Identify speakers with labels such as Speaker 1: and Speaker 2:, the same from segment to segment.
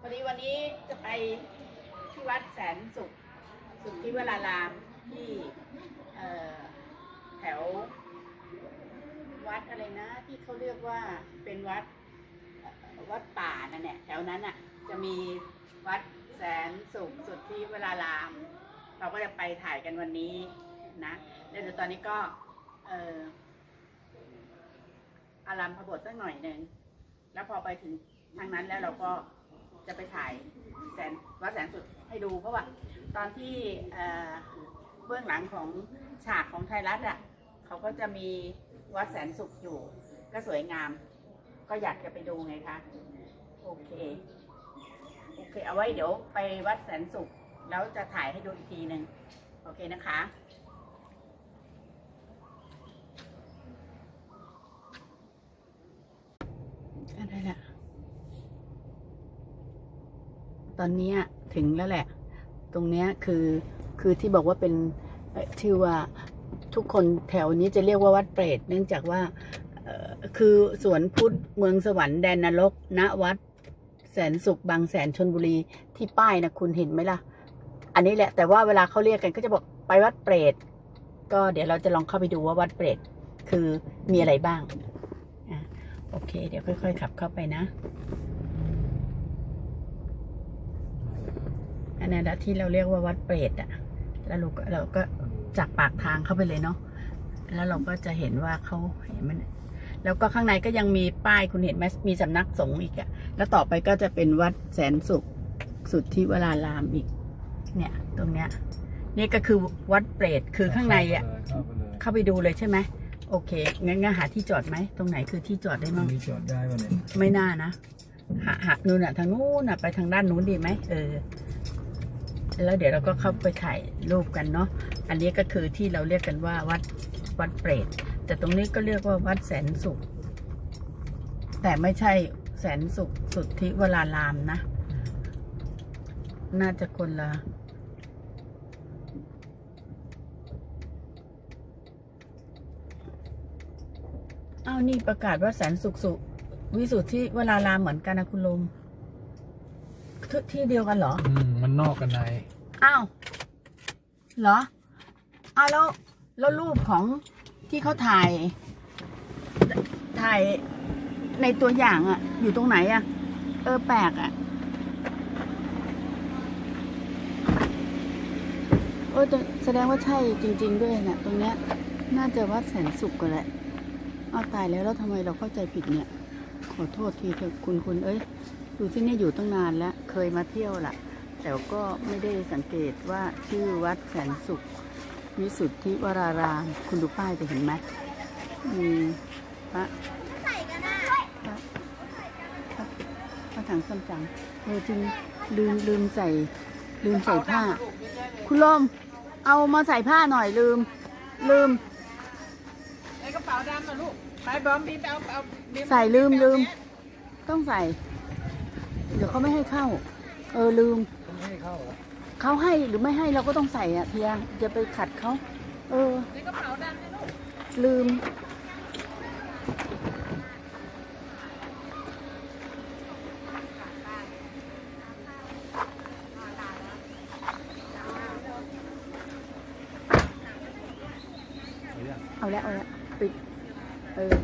Speaker 1: พอดีวันนี้จะไปที่วัดแสนสุข สุขที่เวลารามที่แถว วัดอะไรนะ ที่เขาเรียกว่าเป็นวัดวัดป่านั่นแหละแถวนั้นอะ จะมีวัดแสนสุขสุดที่เวลาราม เราก็จะไปถ่ายกันวันนี้นะแล้วเดี๋ยวตอนนี้ก็ เอออารามพบทสักหน่อยหนึ่ง แล้วพอไปถึงทางนั้นแล้วเราก็จะไปถ่ายแสนวัดแสนสุดให้ดู เพราะว่าตอนที่เอ่อเบื้องหลังของฉากของไทยรัฐอะเขาก็จะมีวัดแสนสุขอยู่ ก็สวยงาม ก็อยากจะไปดูไงคะโอเคโอเคเอาไว้เดี๋ยวไปวัดแสนสุขแล้วจะถ่ายให้ดูอีกทีหนึ่งโอเคนะคะ อะไรล่ะ ตอนนี้ถึงแล้วแหละ ตรงเนี้ยคือคือที่บอกว่าเป็นเอ่อว่าทุกคนแถวนี้จะเรียกว่าวัดเปรตเนื่องจากว่าคือสวนพุทธเมืองสวรรค์แดนนรกณวัด แสนสุขบางแสนชนบุรีที่ป้ายนะคุณเห็นไหมล่ะ อันนี้แหละแต่ว่าเวลาเขาเรียกกันก็จะบอกไปวัดเปรตก็เดี๋ยวเราจะลองเข้าไปดูว่าวัดเปรตคือมีอะไรบ้าง โอเค เดี๋ยวค่อยๆขับเข้าไปนะ อันนั้นแหละที่เราเรียกว่าวัดเปรตอะแล้วเราก็เราก็จากปากทางเข้าไปเลยเนาะ แล้วเราก็จะเห็นว่าเขาเห็นมันแล้วก็ข้างในก็ยังมีป้ายคุณเห็นไหมมีสำนักสงฆ์อีกอะแล้วต่อไปก็จะเป็นวัดแสนสุขสุดที่เวลารามอีก เนี่ย ตรงเนี้ย นี่ก็คือวัดเปรตคือข้างในอะ
Speaker 2: เข้าไปเลย
Speaker 1: เข้าไปดูเลยใช่ไหม โอเค งั้นงั้นหาที่จอดไหม ตรงไหนคือที่จอดได้
Speaker 2: เข้า
Speaker 1: มั่ง
Speaker 2: ไปเลยมีจอดได้วันนี้
Speaker 1: ไม่น่านะ หาหานู่นน่ะ ทางนู้นน่ะ ไปทางด้านนู้นดีไหม เออ แล้วเดี๋ยวเราก็เข้าไปถ่ายรูปกันเนาะ อันนี้ก็คือที่เราเรียกกันว่าวัดวัดเปรต แต่ตรงนี้ก็เรียกว่าวัดแสนสุข แต่ไม่ใช่แสนสุขสุดที่เวลารามนะ น่าจะคนละ อ้าว นี่ประกาศว่าแสนสุขสุวิสุทธิเวลารามเหมือนกันนะคุณลุงที่ที่เดียวกันเหรอ
Speaker 2: อืมมันนอกกันใน
Speaker 1: อ้าวเหรออ้าวแล้วแล้วรูปของที่เขาถ่าย ถ่ายในตัวอย่างอะอยู่ตรงไหนอะเออแปลกอะเออแต่แสดงว่าใช่จริง ๆ ด้วยเนะี่ยตรงเนี้ย น่าจะวัดแสนสุขกันแหละ เอาตายแล้วแล้วทำไมเราเข้าใจผิดเนี่ย ขอโทษทีเถอะคุณคุณเอ้ยอยู่ที่นี่อยู่ตั้งนานแล้วเคยมาเที่ยวละแต่ก็ไม่ได้สังเกตว่าชื่อวัดแสนสุขวิสุทธิวรารามคุณดูป้ายไปเห็นไหมมีพระพระพระพระถังส้มจังเออจริงลืมลืมใส่ลืมใส่ผ้า คุณลมเอามาใส่ผ้าหน่อยลืม ลืม
Speaker 3: ในกระเป๋าดำนะลูก ไปบอมบีมไปเอาเอาบีม
Speaker 1: ใส่ลืมลืม ต้องใส่ เดี๋ยวเขาไม่ให้เข้า เออลืม
Speaker 2: ไม่ให้เข้าเหรอ
Speaker 1: เขาให้หรือไม่ให้เราก็ต้องใส่อะเพียจะไปขัดเขา เออ
Speaker 3: ในกระเป๋าดำนะลูก
Speaker 1: ลืม เอาแล้วเอาแล้วปิด เออ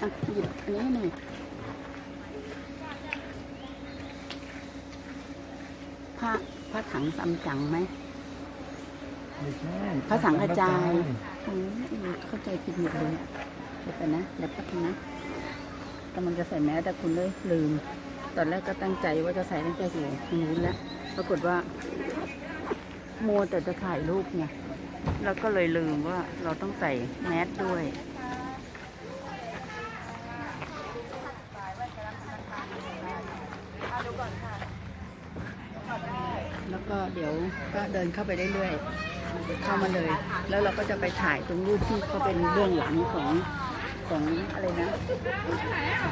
Speaker 1: อะ หยิบอันนี้ให้หน่อยพระพ ระถังซัมจั๋งไหม
Speaker 2: ไม่ใช่
Speaker 1: พระสังฆจายอืมเข้าใจผิดหมดเลยอะเดี๋ยวไปนะเดี๋ยวแป๊บนึงนะกำลังจะใส่แมสแต่คุณเลยลืม ตอนแรกก็ตั้งใจว่าจะใส่ตั้งแต่อยู่ตรงนู้นแล้วปรากฏว่ามัวแต่จะถ่ายรูปไงแล้วก็เลยลืมว่าเราต้องใส่แมสด้วย ก็เดินเข้าไปเรื่อยๆเข้ามาเลย แล้วเราก็จะไปถ่ายตรงรูปที่เขาเป็นเรื่องหลังของของอะไรนะ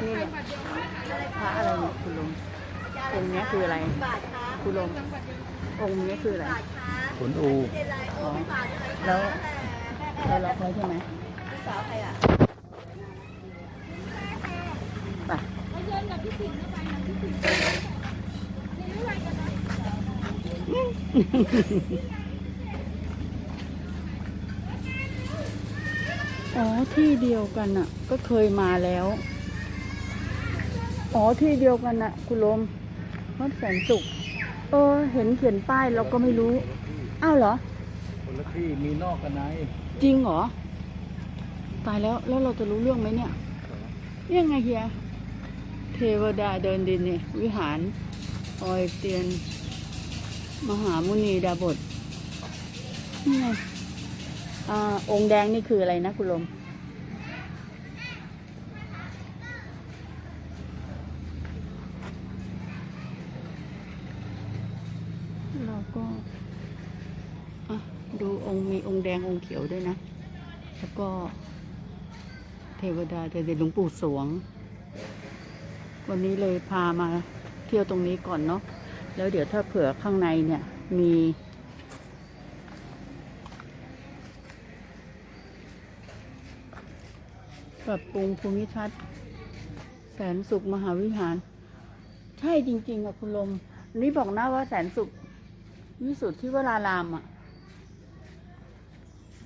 Speaker 1: นี่พระอะไรคุณลุงองค์นี้คืออะไรคุณลุงองค์นี้คืออะไร
Speaker 2: ขนอู
Speaker 1: แล้วเราล็อกไว้ใช่ไหมสาวใครอะไป อที่เดียวกันอะ ก็เคยมาแล้ว อ๋อที่เดียวกันน่ะ คุณลมวัดแสนสุข เออ เห็นเขียนป้ายเราก็ไม่รู้ อ้าวเหรอ
Speaker 2: คนละที่มีนอกกับใน
Speaker 1: จริงเหรอ ตายแล้วแล้วเราจะรู้เรื่องไหมเนี่ยเนี่ยไงเฮีย เทวดาเดินดินเนี่ย วิหารออยเตียน มหามุนีดาบทนี่ไงอ่าองค์แดงนี่คืออะไรนะคุณลมเราก็อะดูองค์มีองค์แดงองค์เขียวด้วยนะ แล้วก็เทวดาเดินหลวงปู่สวง วันนี้เลยพามาเที่ยวตรงนี้ก่อนเนาะ แล้วเดี๋ยวถ้าเผื่อข้างในเนี่ยมีปรับปรุงภูมิทัศน์แสนสุขมหาวิหาร ใช่จริง ๆอะคุณลมอันนี้บอกนะว่าแสนสุขวิสุทธิวรารามอะ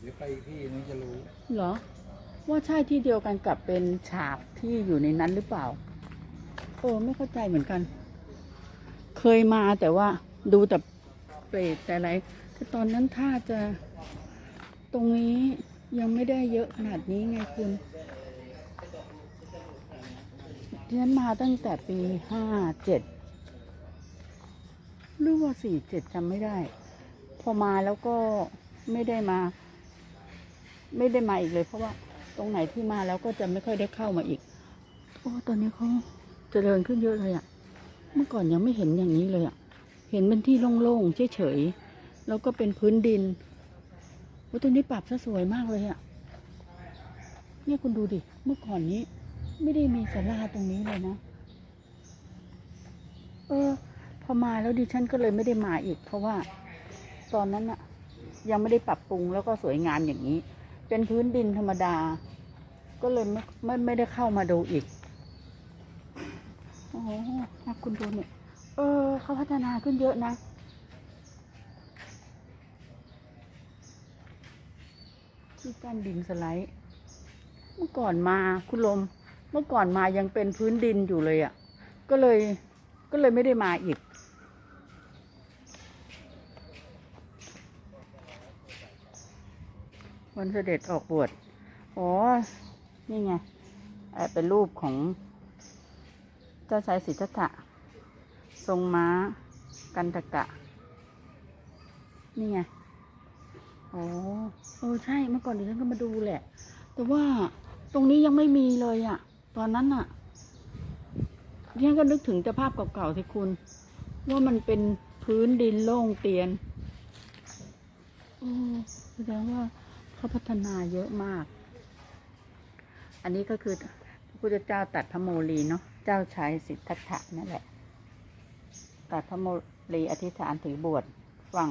Speaker 2: เดี๋ยวไปอีกที่นึงจะรู้
Speaker 1: เหรอ ว่าใช่ที่เดียวกันกับเป็นฉากที่อยู่ในนั้นหรือเปล่าเออไม่เข้าใจเหมือนกัน เคยมาแต่ว่าดูแต่เปรตแต่อะไรแต่ตอนนั้นถ้าจะตรงนี้ยังไม่ได้เยอะขนาดนี้ไงคุณที่ฉันมาตั้งแต่ปีห้าเจ็ดหรือว่าสี่เจ็ดจำไม่ได้ พอมาแล้วก็ไม่ได้มา ไม่ได้มาอีกเลย เพราะว่าตรงไหนที่มาแล้วก็จะไม่ค่อยได้เข้ามาอีก โอ้ ตอนนี้เขาเจริญขึ้นเยอะเลยอะ่ะ เมื่อก่อนยังไม่เห็นอย่างนี้เลยอะ่ะ เห็นเป็นที่โล่งๆเฉยๆแล้วก็เป็นพื้นดินโอ้ตอนนี้ปรับซะสวยมากเลยอะ่ะ เนี่ยคุณดูดิ เมื่อก่อนนี้ ไม่ได้มีศาลาตรงนี้เลยนะ เออ พอมาแล้วดิฉันก็เลยไม่ได้มาอีก เพราะว่าตอนนั้นอะยังไม่ได้ปรับปรุงแล้วก็สวยงามอย่างนี้ เป็นพื้นดินธรรมดา ก็เลยไม่ไม่ไม่ได้เข้ามาดูอีก นะคุณดูเนี่ย เออเขาพัฒนาขึ้นเยอะนะ ที่กั้นดินสไลด์ เมื่อก่อนมาคุณลม เมื่อก่อนมายังเป็นพื้นดินอยู่เลยอะ่ะ ก็เลยก็เลยไม่ได้มาอีกวันเสด็จออกบวช อ๋อ นี่ไงเอ่อเป็นรูปของ จ้าชายสิทธัตถะทรงม้า กันตกะ นี่ไงอ๋อเออใช่เมื่อก่อนดิฉันก็มาดูแหละ แต่ว่าตรงนี้ยังไม่มีเลยอะตอนนั้นอะดิฉันก็นึกถึงแต่ภาพเก่าๆสิคุณ ว่ามันเป็นพื้นดินโล่งเตียนโอ้แสดงว่าเขาพัฒนาเยอะมาก อันนี้ก็คือพระพุทธเจ้าตัดพระโมลีเนาะ เจ้าชายสิทธัตถะนั่นแหละตัดพระโมลีอธิษฐานถือบวชฝั่ง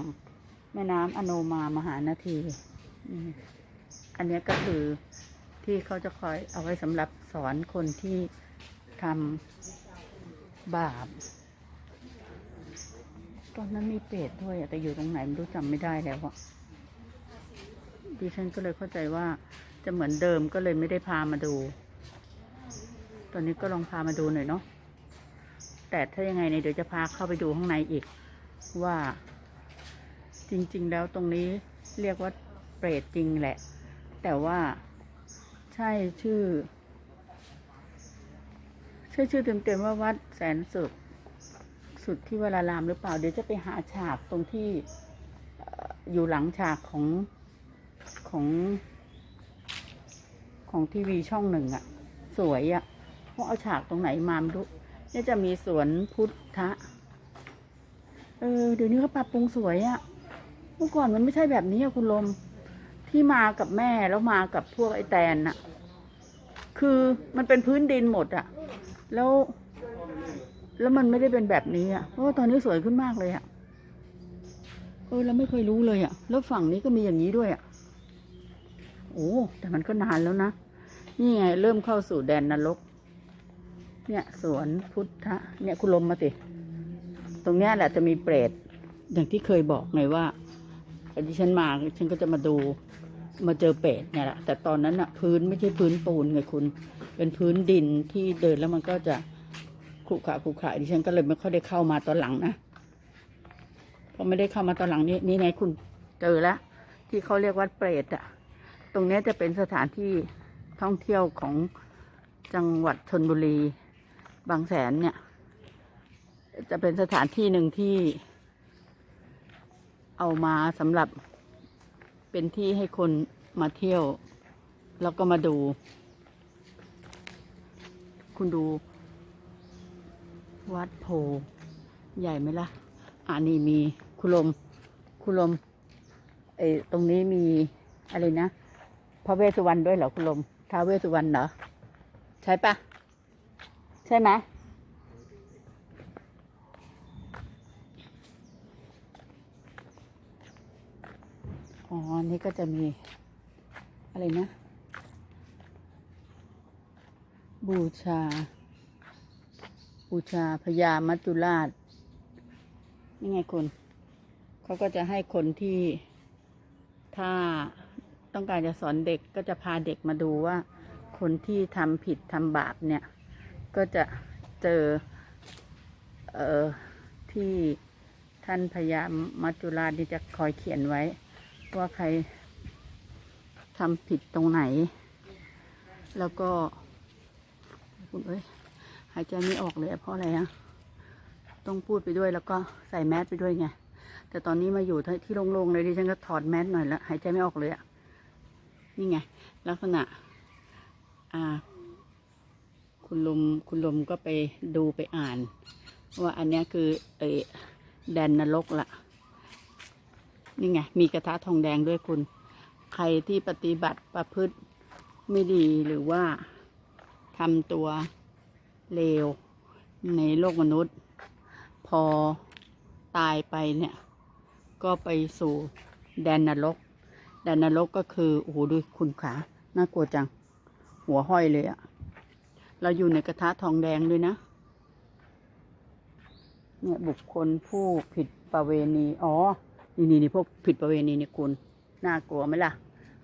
Speaker 1: แม่น้ำอโนมามหานาที อันนี้ก็คือที่เขาจะคอยเอาไว้สำหรับสอนคนที่ทำบาป ตอนนั้นมีเปรตด้วยแต่อยู่ตรงไหนไม่รู้จำไม่ได้แล้วอะดิฉันก็เลยเข้าใจว่าจะเหมือนเดิมก็เลยไม่ได้พามาดู ตอนนี้ก็ลองพามาดูหน่อยเนาะ แต่ถ้ายังไงเนี่ยเดี๋ยวจะพาเข้าไปดูข้างในอีก ว่า จริง ๆ แล้วตรงนี้เรียกว่าเปรตจริงแหละ แต่ว่าใช่ชื่อ ใช่ชื่อเต็มๆว่าวัดแสนสุดสุดที่เวรารามหรือเปล่า เดี๋ยวจะไปหาฉากตรงที่เอ่ออยู่หลังฉากของของของทีวีช่องหนึ่งอะสวยอะ เขาเอาฉากตรงไหนมาไม่รู้เนี่ยจะมีสวนพุทธะเออเดี๋ยวนี้เขาปรับปรุงสวยอะเมื่อก่อนมันไม่ใช่แบบนี้อะคุณลม ที่มากับแม่แล้วมากับพวกไอ้แตนน่ะ คือมันเป็นพื้นดินหมดอะแล้ว แล้วมันไม่ได้เป็นแบบนี้อะเพราะว่าตอนนี้สวยขึ้นมากเลยอะเออเราไม่เคยรู้เลยอะแล้วฝั่งนี้ก็มีอย่างนี้ด้วยอะโอ้แต่มันก็นานแล้วนะนี่ไงเริ่มเข้าสู่แดนนรก เนี่ยสวนพุทธะเนี่ยคุณลมมาสิ ตรงเนี้ยแหละจะมีเปรตอย่างที่เคยบอกไงว่าดิฉันมาฉันก็จะมาดูมาเจอเป็ดเนี่ยแหละแต่ตอนนั้นอะพื้นไม่ใช่พื้นปูนไงคุณ เป็นพื้นดินที่เดินแล้วมันก็จะขรุขระขรุขระดิฉันก็เลยไม่ค่อยได้เข้ามาตอนหลังนะพอไม่ได้เข้ามาตอนหลังนี้นี่ไงคุณเจอแล้วที่เขาเรียกวัดเปรตอะตรงเนี้ยจะเป็นสถานที่ท่องเที่ยวของจังหวัดชนบุรี บางแสนเนี่ย จะเป็นสถานที่หนึ่งที่ เอามาสำหรับเป็นที่ให้คนมาเที่ยว แล้วก็มาดู คุณดู วัดโพใหญ่ไหมล่ะอ่านี่มีคุลม คุลมไอ้ตรงนี้มีอะไรนะพระเวสสุวรรณด้วยเหรอคุณลมท้าเวสสุวรรณเหรอ ใช่ปะ ใช่ไหมอ๋อนี่ก็จะมี อะไรนะ บูชา บูชาพญามัจจุราชนี่ไงคุณเขาก็จะให้คนที่ถ้าต้องการจะสอนเด็กก็จะพาเด็กมาดูว่า คนที่ทำผิดทำบาปเนี่ย ก็จะเจอเออที่ท่านพญามัจจุราชนี่จะคอยเขียนไว้ ว่าใครทำผิดตรงไหน แล้วก็คุณเอ้ยหายใจไม่ออกเลยเพราะอะไรอะต้องพูดไปด้วยแล้วก็ใส่แมสไปด้วยไง แต่ตอนนี้มาอยู่ที่โล่งๆเลยดิฉันก็ถอดแมสหน่อยแล้วหายใจไม่ออกเลยอะนี่ไง ลักษณะ อ่า คุณลุมคุณลุมก็ไปดูไปอ่าน ว่าอันนี้คือเออแดนนรกละนี่ไง มีกระทะทองแดงด้วยคุณ ใครที่ปฏิบัติประพฤติไม่ดีหรือว่าทำตัวเลวในโลกมนุษย์ พอตายไปเนี่ย ก็ไปสู่แดนนรกแดนนรกก็คือ โอ้โหดูคุณขา น่ากลัวจัง หัวห้อยเลยอะ เราอยู่ในกระทะทองแดงด้วยนะ เนี่ยบุคคลผู้ผิดประเวณี อ๋อ นี่นี่นี่พวกผิดประเวณีเนี่ยคุณ น่ากลัวไหมล่ะ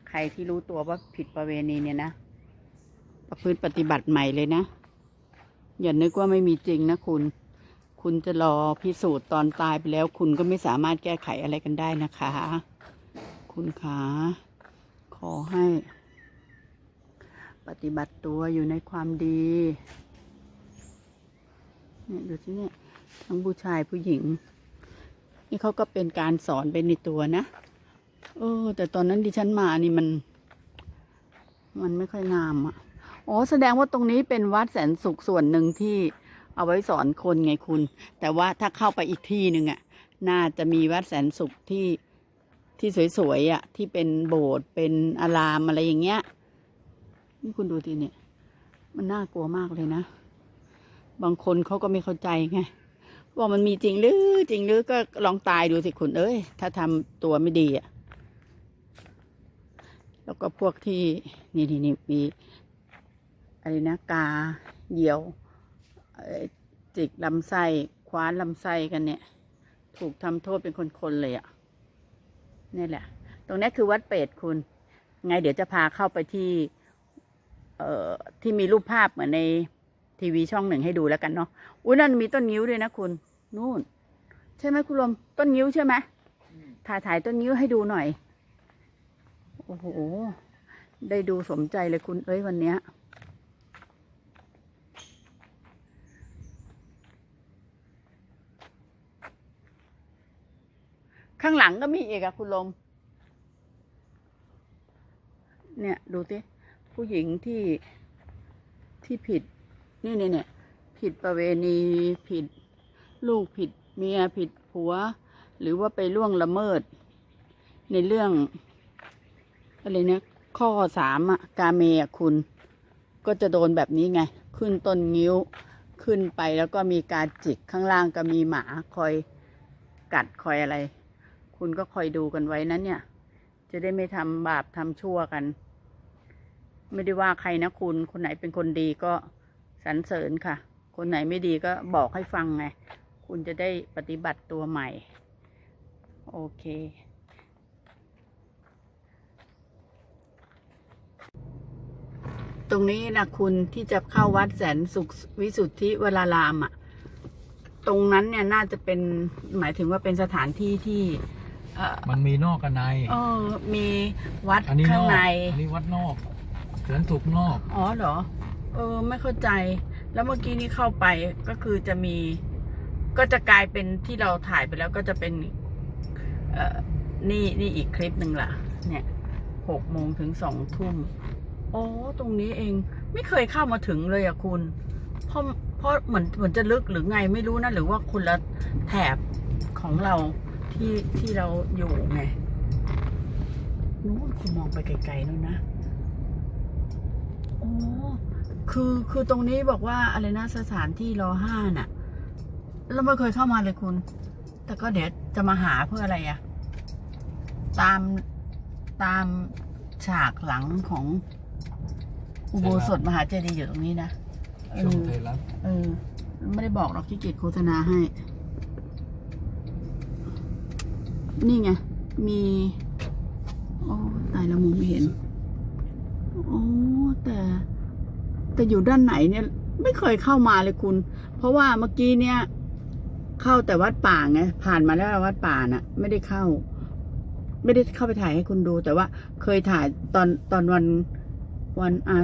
Speaker 1: ใครที่รู้ตัวว่าผิดประเวณีเนี่ยนะ ประพฤติปฏิบัติใหม่เลยนะ อย่านึกว่าไม่มีจริงนะคุณ คุณจะรอพิสูจน์ตอนตายไปแล้ว คุณก็ไม่สามารถแก้ไขอะไรกันได้นะคะ คุณขาขอให้ ปฏิบัติตัวอยู่ในความดีเนี่ยดูสิเนี่ยทั้งผู้ชายผู้หญิง นี่เขาก็เป็นการสอนไปในตัวนะเออ แต่ตอนนั้นดิฉันมานี่มัน มันไม่ค่อยงามอะ่ะอ๋อแสดงว่าตรงนี้เป็นวัดแสนสุขส่วนหนึ่งที่เอาไว้สอนคนไงคุณ แต่ว่าถ้าเข้าไปอีกที่หนึ่งอะ่ะ น่าจะมีวัดแสนสุขที่ที่สวยๆอะ่ะ ที่เป็นโบสถ์เป็นอารามอะไรอย่างเงี้ย นี่คุณดูทีเนี่ย มันน่ากลัวมากเลยนะ บางคนเขาก็ไม่เข้าใจไงว่ามันมีจริงหรือจริงหรือก็ลองตายดูสิคุณเอ้ย ถ้าทำตัวไม่ดีอะ่ะแล้วก็พวกที่นี่นี่นี่มีอะไรนะกาเหยี่ยวจิกลำไส้คว้านลำไส้กันเนี่ย ถูกทำโทษเป็นคนๆเลยอะ่ะนี่แหละ ตรงนี้คือวัดเป็ดคุณ ไงเดี๋ยวจะพาเข้าไปที่ เอ่อที่มีรูปภาพเหมือนในทีวีช่องหนึ่งให้ดูแล้วกันเนาะอุ้ยนั่นมีต้นนิ้วด้วยนะคุณ นู่น ใช่ไหมคุณลมต้นนิ้วใช่ไหมถ่ายถ่ายต้นนิ้วให้ดูหน่อย โอ้โห ได้ดูสมใจเลยคุณเอ้ยวันเนี้ยข้างหลังก็มีอีกอะคุณลม เนี่ย ดูสิ ผู้หญิงที่ที่ผิด นี่เนี่ยเนี่ยผิดประเวณีผิดลูกผิดเมียผิดผัว หรือว่าไปล่วงละเมิด ในเรื่องอะไรเนี่ยข้อสามอะกาเมอะคุณ ก็จะโดนแบบนี้ไง ขึ้นต้นงิ้วขึ้นไปแล้วก็มีการจิกข้างล่างก็มีหมาคอยกัดคอยอะไร คุณก็คอยดูกันไว้นั้นเนี่ย จะได้ไม่ทำบาปทำชั่วกัน ไม่ได้ว่าใครนะคุณ คนไหนเป็นคนดีก็สรรเสริญค่ะ คนไหนไม่ดีก็บอกให้ฟังไง คุณจะได้ปฏิบัติตัวใหม่ โอเค ตรงนี้นะคุณที่จะเข้าวัดแสนสุขวิสุทธิวรารามอะตรงนั้นเนี่ยน่าจะเป็นหมายถึงว่าเป็นสถานที่ที่เอ่อ
Speaker 2: มันมีนอกกับใน
Speaker 1: เออมีวัด
Speaker 2: อันนี้น
Speaker 1: ข้าง
Speaker 2: อก
Speaker 1: ใน
Speaker 2: อันนี้วัดนอก แสนสุกนอก
Speaker 1: อ๋อเหรอ เออ ไม่เข้าใจ แล้วเมื่อกี้นี้เข้าไปก็คือจะมี ก็จะกลายเป็นที่เราถ่ายไปแล้วก็จะเป็น เอ่อ นี่นี่อีกคลิปหนึ่งล่ะ เนี่ยหกโมงถึงสองทุ่มโอ้ตรงนี้เอง ไม่เคยเข้ามาถึงเลยอะคุณ เพราะเพราะเหมือนเหมือนจะลึกหรือไงไม่รู้นะ หรือว่าคนละแถบของเราที่ที่เราอยู่ไงนู้นคุณมองไปไกลๆนู้นนะ คือคือตรงนี้บอกว่าอะไรนะสถานที่รอห้าน่ะ เราไม่เคยเข้ามาเลยคุณ แต่ก็เดี๋ยวจะมาหาเพื่ออะไรอะตามตามฉากหลังของอุโบสถมหาเจดีย์อยู่ตรงนี้นะเอ
Speaker 2: ช่อง
Speaker 1: อ
Speaker 2: ไทยรัฐ
Speaker 1: เออ ไม่ได้บอกหรอกขี้เกียจโฆษณาให้ นี่ไง มี โอ้ตายแล้วมองไม่เห็น โอ้แต่แต่อยู่ด้านไหนเนี่ย ไม่เคยเข้ามาเลยคุณ เพราะว่าเมื่อกี้เนี่ย เข้าแต่วัดป่าไงผ่านมาแล้ววัดป่าน่ะ ไม่ได้เข้า ไม่ได้เข้าไปถ่ายให้คุณดู แต่ว่าเคยถ่ายตอนตอนวันวันอา